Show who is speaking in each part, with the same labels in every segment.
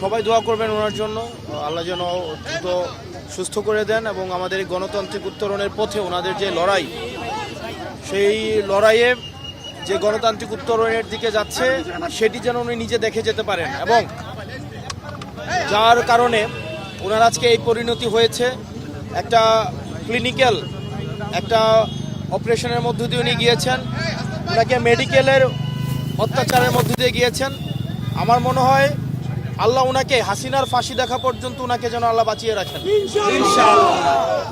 Speaker 1: সবাই দোয়া করবেন ওনার জন্য। আল্লাহ যেন দ্রুত সুস্থ করে দেন এবং আমাদের এই গণতান্ত্রিক উত্তরণের পথে ওনাদের যে লড়াই, সেই লড়াইয়ে যে গণতান্ত্রিক উত্তরণের দিকে যাচ্ছে, সেটি যেন উনি নিজে দেখে যেতে পারেন এবং যার কারণে ওনার আজকে এই পরিণতি হয়েছে। একটা ক্লিনিক্যাল একটা অপারেশনের মধ্য দিয়ে উনি গিয়েছেন, ওনাকে মেডিকেলের অত্যাচারের মধ্য দিয়ে গিয়েছেন। আমার মনে হয় আল্লাহ ওনাকে হাসিনার ফাঁসি দেখা পর্যন্ত ওনাকে যেন আল্লাহ বাঁচিয়ে রাখেন।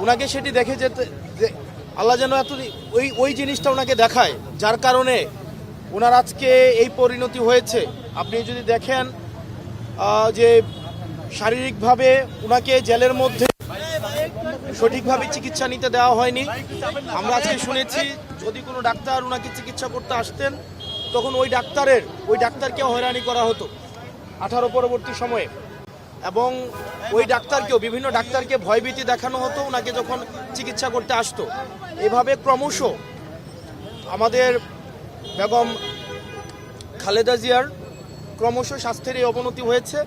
Speaker 1: ওনাকে সেটি দেখে যেতে যে- আল্লাহ যেন এত ওই ওই জিনিসটা ওনাকে দেখায় যার কারণে ওনার আজকে এই পরিণতি হয়েছে। আপনি যদি দেখেন যে শারীরিকভাবে ওনাকে জেলের মধ্যে সঠিকভাবে চিকিৎসা নিতে দেওয়া হয়নি। আমরা আজকে শুনেছি যদি কোনো ডাক্তার ওনাকে চিকিৎসা করতে আসতেন তখন ওই ডাক্তারের ওই ডাক্তারকে হয়রানি করা হতো। আঠারো পরবর্তী সময়ে। এবং ওই ডাক্তারকেও, বিভিন্ন ডাক্তারকে ভয়ভীতি দেখানো হতো, ওনাকে যখন চিকিৎসা করতে আসতো। এভাবে ক্রমশ আমাদের বেগম খালেদা জিয়ার ক্রমশ স্বাস্থ্যের এই অবনতি হয়েছে।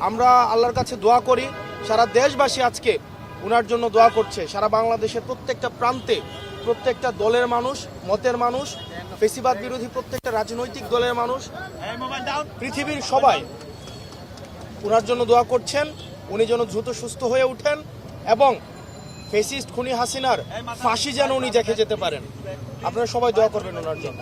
Speaker 1: আমরা আল্লাহর কাছে দোয়া করি, সারা দেশবাসী আজকে ওনার জন্য দোয়া করছে। সারা বাংলাদেশের প্রত্যেকটা প্রান্তে প্রত্যেকটা দলের মানুষ, মতের মানুষ, ফেসিবাদ বিরোধী প্রত্যেকটা রাজনৈতিক দলের মানুষ, পৃথিবীর সবাই। ওনার জন্য দোয়া করছেন, উনি যেন দ্রুত সুস্থ হয়ে উঠেন এবং ফেসিস্ট খুনি হাসিনার ফাঁসি যেন উনি দেখে যেতে পারেন। আপনারা সবাই দোয়া করবেন ওনার জন্য।